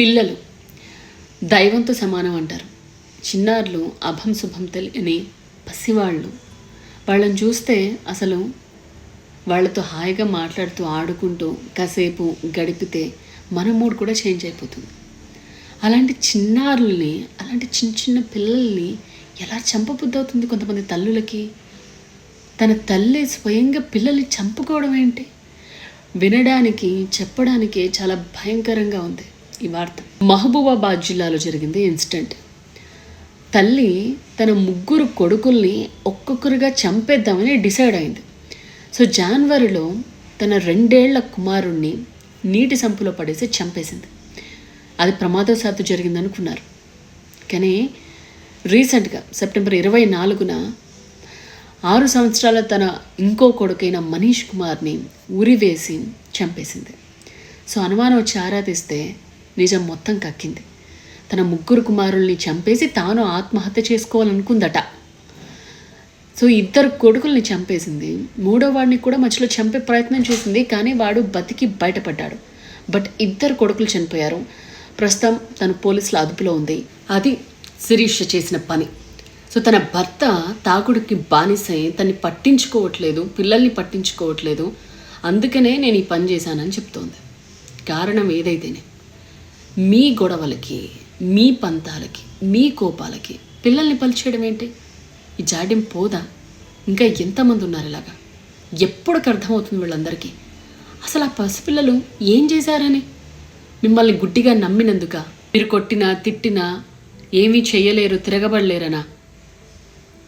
పిల్లలు దైవంతో సమానం అంటారు. చిన్నారులు అభం శుభం తెలియని పసివాళ్ళు. వాళ్ళని చూస్తే అసలు వాళ్ళతో హాయిగా మాట్లాడుతూ ఆడుకుంటూ కాసేపు గడిపితే మన మూడ్ కూడా చేంజ్ అయిపోతుంది. అలాంటి చిన్నారుల్ని అలాంటి చిన్న చిన్న పిల్లల్ని ఎలా చంపబుద్ధి అవుతుంది కొంతమంది తల్లులకి? తన తల్లి స్వయంగా పిల్లల్ని చంపుకోవడం ఏంటి? వినడానికి చెప్పడానికి చాలా భయంకరంగా ఉంది. ఈ వార్త. మహబూబాబాద్ జిల్లాలో జరిగింది ఇన్సిడెంట్. తల్లి తన ముగ్గురు కొడుకుల్ని ఒక్కొక్కరుగా చంపేద్దామని డిసైడ్ అయింది. సో జనవరిలో తన రెండేళ్ళ కుమారుణ్ణి నీటి సంపులో పడేసి చంపేసింది. అది ప్రమాదవశాత్తు జరిగిందనుకున్నారు. కానీ రీసెంట్గా సెప్టెంబర్ ఇరవై నాలుగున ఆరు సంవత్సరాల తన ఇంకో కొడుకైన మనీష్ కుమార్ని ఉరివేసి చంపేసింది. సో అనుమానం వచ్చి తీస్తే నిజం మొత్తం కక్కింది. తన ముగ్గురు కుమారుల్ని చంపేసి తాను ఆత్మహత్య చేసుకోవాలనుకుందట. సో ఇద్దరు కొడుకుల్ని చంపేసింది. మూడో వాడిని కూడా మధ్యలో చంపే ప్రయత్నం చేసింది కానీ వాడు బతికి బయటపడ్డాడు. బట్ ఇద్దరు కొడుకులు చనిపోయారు. ప్రస్తుతం తను పోలీసుల అదుపులో ఉంది. అది శిరీష చేసిన పని. సో తన భర్త తాగుడికి బానిసై తన్ని పట్టించుకోవట్లేదు పిల్లల్ని పట్టించుకోవట్లేదు. అందుకనే నేను ఈ పని చేశానని చెప్తోంది. కారణం ఏదైతేనే. మీ గొడవలకి మీ పంతాలకి మీ కోపాలకి పిల్లల్ని పలిచేయడం ఏంటి? ఈ జాడ్యం పోదా? ఇంకా ఎంతమంది ఉన్నారు ఇలాగా? ఎప్పటికి అర్థమవుతుంది వీళ్ళందరికీ? అసలు ఆ పసిపిల్లలు ఏం చేశారని? మిమ్మల్ని గుడ్డిగా నమ్మినందుక మీరు కొట్టినా తిట్టినా ఏమీ చేయలేరు తిరగబడలేరనా?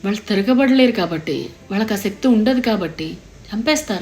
వాళ్ళు తిరగబడలేరు కాబట్టి వాళ్ళకి ఆ శక్తి ఉండదు కాబట్టి చంపేస్తారా?